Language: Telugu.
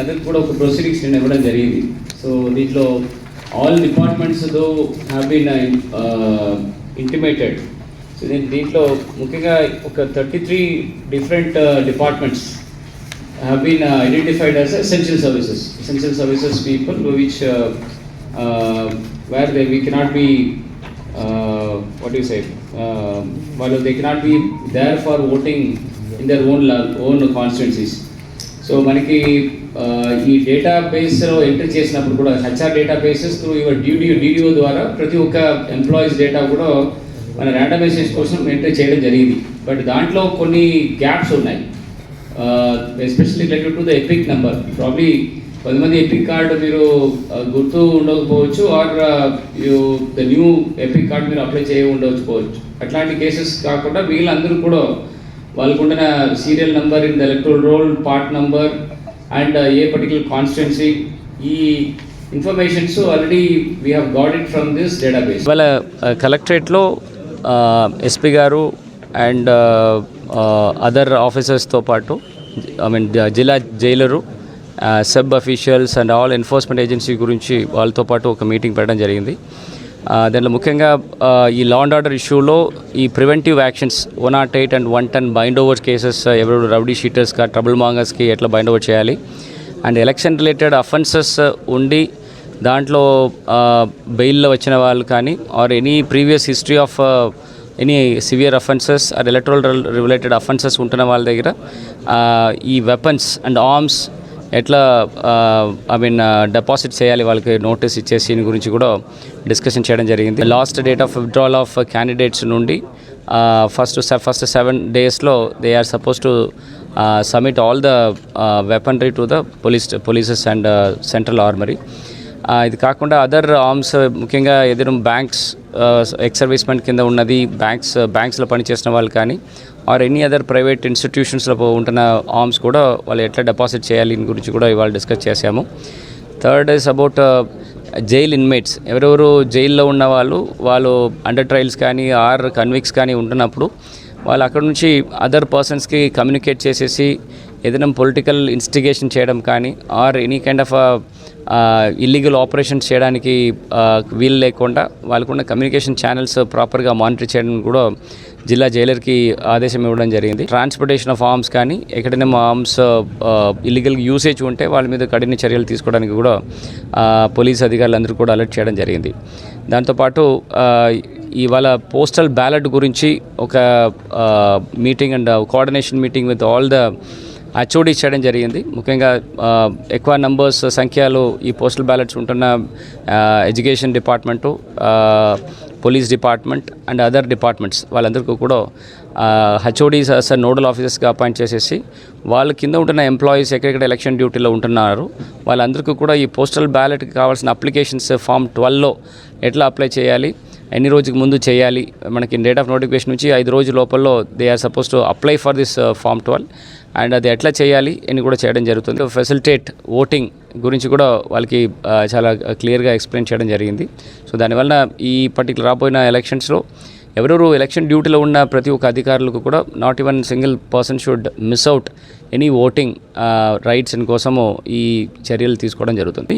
అందరికి కూడా ఒక ప్రొసీడింగ్స్ నేను ఇవ్వడం జరిగింది సో దీంట్లో all departments though have been intimated so దీని దీంట్లో ముఖ్యంగా ఒక thirty three different departments have been uh, identified as essential services, essential services people which uh, uh, where they, we cannot be, uh, what do you say, uh, well, they cannot be there for voting in their own la- own constituencies. So మనకి ఈ డేటాబేస్లో ఎంటర్ చేసినప్పుడు కూడా HR data bases through your duty DDO ద్వారా ప్రతి ఒక్క ఎంప్లాయీస్ డేటా కూడా మన ర్యాండమైజేషన్ కోసం ఎంటర్ చేయడం జరిగింది. బట్ దాంట్లో కొన్ని గ్యాప్స్ ఉన్నాయి. Especially related to the EPIC number. Probably కొంతమంది ఎపిక్ కార్డు మీరు గుర్తు ఉండకపోవచ్చు or you the new EPIC card మీరు అప్లై చేయ ఉండకపోవచ్చు. అట్లాంటి కేసెస్ కాకుండా వీళ్ళందరూ కూడా వాళ్ళకు ఉండిన serial number in the electoral roll part number and a particular constituency ఈ informations already we have got it from this database ఇవాళ uh, కలెక్టరేట్లో ఎస్పీ uh, గారు అండ్ అదర్ ఆఫీసర్స్తో పాటు ఐ మీన్ జిల్లా jailer sub officials and all enforcement agency గురించి వాళ్ళతో పాటు ఒక మీటింగ్ పెట్టడం జరిగింది. దాంట్లో ముఖ్యంగా ఈ లా అండ్ ఆర్డర్ ఇష్యూలో ఈ preventive actions one not eight and one ten bind over cases ఎవరు రౌడీ షీటర్స్గా ట్రబుల్ మాంగర్స్కి ఎట్లా బైండ్ ఓవర్ చేయాలి. అండ్ ఎలక్షన్ రిలేటెడ్ అఫెన్సెస్ ఉండి దాంట్లో బెయిల్లో వచ్చిన వాళ్ళు కానీ or any previous history of any severe offences or electoral related offences ఉంటున్న వాళ్ళ దగ్గర ఈ వెపన్స్ అండ్ ఆర్మ్స్ ఎట్లా ఐ మీన్ డిపాజిట్ చేయాలి వాళ్ళకి నోటీస్ ఇచ్చేసి దీని గురించి కూడా డిస్కషన్ చేయడం జరిగింది. Last date of withdrawal of candidates నుండి ఫస్ట్ ఫస్ట్ సెవెన్ డేస్లో they are suppose to submit all the weaponry to the police polices and central armory ఇది కాకుండా అదర్ ఆర్మ్స్ ముఖ్యంగా ఎదురు బ్యాంక్స్ ఎక్స్ సర్వీస్మెంట్ కింద ఉన్నది బ్యాంక్స్ బ్యాంక్స్లో పనిచేసిన వాళ్ళు కానీ ఆర్ ఎనీ అదర్ ప్రైవేట్ ఇన్స్టిట్యూషన్స్లో ఉంటున్న ఆర్మ్స్ కూడా వాళ్ళు ఎట్లా డిపాజిట్ చేయాలి దీని గురించి కూడా ఇవాళ డిస్కస్ చేశాము. Third is about jail inmates ఎవరెవరు జైల్లో ఉన్న వాళ్ళు వాళ్ళు అండర్ ట్రయల్స్ కానీ ఆర్ కన్విక్స్ కానీ ఉంటున్నప్పుడు వాళ్ళు అక్కడ నుంచి అదర్ పర్సన్స్కి కమ్యూనికేట్ చేసేసి ఏదైనా పొలిటికల్ ఇన్స్టిగేషన్ చేయడం కానీ or any kind of illegal operations చేయడానికి వీలు లేకుండా వాళ్ళకున్న కమ్యూనికేషన్ ఛానల్స్ ప్రాపర్గా మానిటర్ చేయడం కూడా జిల్లా జైలర్కి ఆదేశం ఇవ్వడం జరిగింది. ట్రాన్స్పోర్టేషన్ ఆఫ్ ఆర్మ్స్ కానీ ఎక్కడైనా ఆర్మ్స్ ఇల్లీగల్ యూసేజ్ ఉంటే వాళ్ళ మీద కఠిన చర్యలు తీసుకోవడానికి కూడా పోలీస్ పోలీస్ అధికారులందరూ కూడా అలర్ట్ చేయడం జరిగింది. దాంతోపాటు ఇవాళ పోస్టల్ బ్యాలెట్ గురించి ఒక meeting and coordination meeting with all the HOD చేయడం జరిగింది. ముఖ్యంగా ఎక్కువ నంబర్స్ సంఖ్యలో ఈ పోస్టల్ బ్యాలెట్స్ ఉంటున్న education department police department and other departments వాళ్ళందరికీ కూడా హెచ్ఓడీస్ సార్ నోడల్ ఆఫీసర్స్గా అపాయింట్ చేసేసి వాళ్ళ కింద ఉంటున్న ఎంప్లాయీస్ ఎక్కడెక్కడ ఎలక్షన్ డ్యూటీలో ఉంటున్నారు వాళ్ళందరికీ కూడా ఈ పోస్టల్ బ్యాలెట్కి కావాల్సిన అప్లికేషన్స్ ఫామ్ ట్వెల్వ్లో ఎట్లా అప్లై చేయాలి ఎన్ని రోజుకి ముందు చేయాలి మనకి డేట్ ఆఫ్ నోటిఫికేషన్ నుంచి ఐదు రోజు లోపల they are suppose to apply for this form twelve and అది ఎట్లా చేయాలి అని కూడా చేయడం జరుగుతుంది. ఫెసిలిటేట్ ఓటింగ్ గురించి కూడా వాళ్ళకి చాలా క్లియర్గా ఎక్స్ప్లెయిన్ చేయడం జరిగింది. సో దానివల్ల ఈ పర్టికులర్ రాబోయిన ఎలక్షన్స్లో ఎవరెవరు ఎలక్షన్ డ్యూటీలో ఉన్న ప్రతి ఒక్క అధికారులకు కూడా not even single person should miss out any voting rights కోసము ఈ చర్యలు తీసుకోవడం జరుగుతుంది.